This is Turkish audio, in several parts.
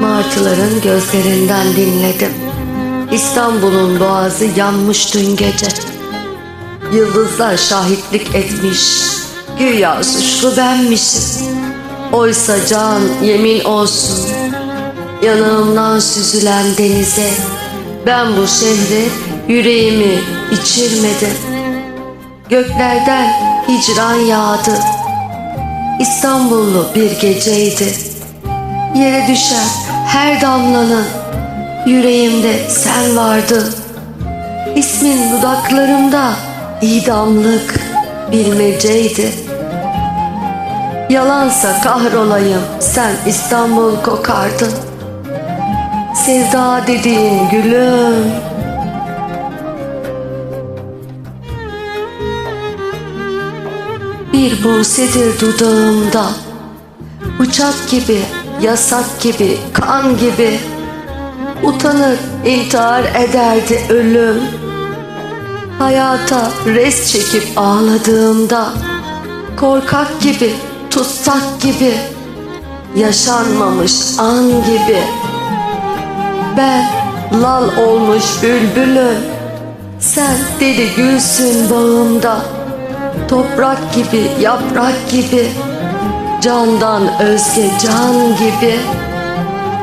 Martıların gözlerinden dinledim. İstanbul'un boğazı yanmış dün gece. Yıldızlar şahitlik etmiş. Güya suçlu benmişim. Oysa can yemin olsun. Yanağımdan süzülen denize ben bu şehre yüreğimi içirmedim. Göklerden hicran yağdı. İstanbullu bir geceydi. Yere düşen her damlanın yüreğimde sen vardın. İsmin dudaklarımda idamlık bilmeceydi. Yalansa kahrolayım sen İstanbul kokardın. Sevda dediğin gülüm Bir busedir dudağımda Bıçak gibi, yasak gibi, kan gibi. Utanır, intihar ederdi ölüm. Hayata res çekip ağladığımda Korkak gibi, tutsak gibi Yaşanmamış an gibi. Ben lal olmuş bülbülüm Sen deli gülsün bağımda. Toprak gibi, yaprak gibi Candan özge can gibi.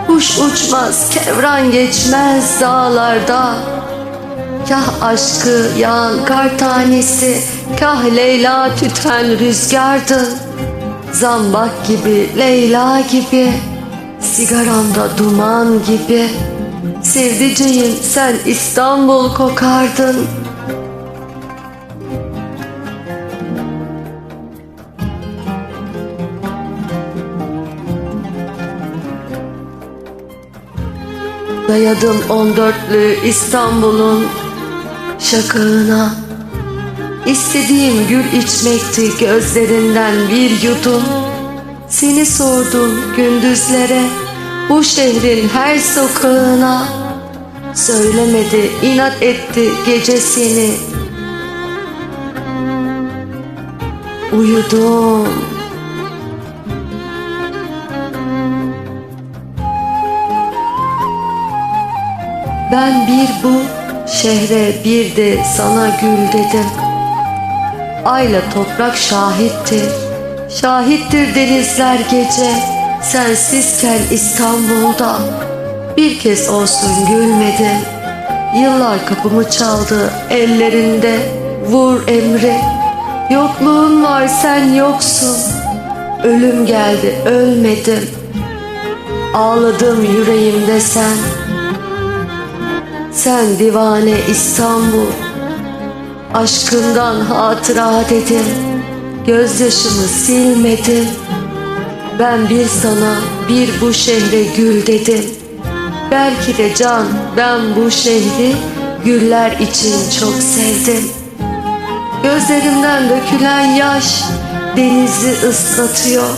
Kuş uçmaz, kevran geçmez dağlarda. Kah aşkı yağan kar tanesi Kah Leyla tüten rüzgardın Zambak gibi, Leyla gibi Sigaramda duman gibi. Sevdiceğim sen İstanbul kokardın Dayadım on dörtlü İstanbul'un şakağına. İstediğim gül içmekti gözlerinden bir yudum. Seni sordum gündüzlere bu şehrin her sokağına. Söylemedi inat etti gecesini. Uyudum Ben bir bu şehre bir de sana gül dedim. Ayla toprak şahittir. Şahittir denizler gece. Sensizken İstanbul'da bir kez olsun gülmedim. Yıllar kapımı çaldı ellerinde vur emri. Yokluğun var sen yoksun. Ölüm geldi ölmedim. Ağladım yüreğimde sen. Sen divane İstanbul. Aşkından hatıra dedim Gözyaşımı silmedim Ben bir sana bir bu şehre gül dedim. Belki de can ben bu şehri Güller için çok sevdim. Gözlerimden dökülen yaş Denizi ıslatıyor.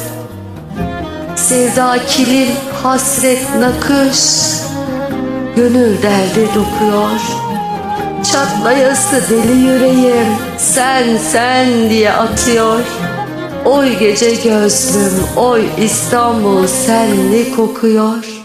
Sevda kilim hasret nakış Gönül derdi dokuyor. Çatlayası deli yüreğim Sen sen diye atıyor. Oy gece gözlüm Oy İstanbul senli kokuyor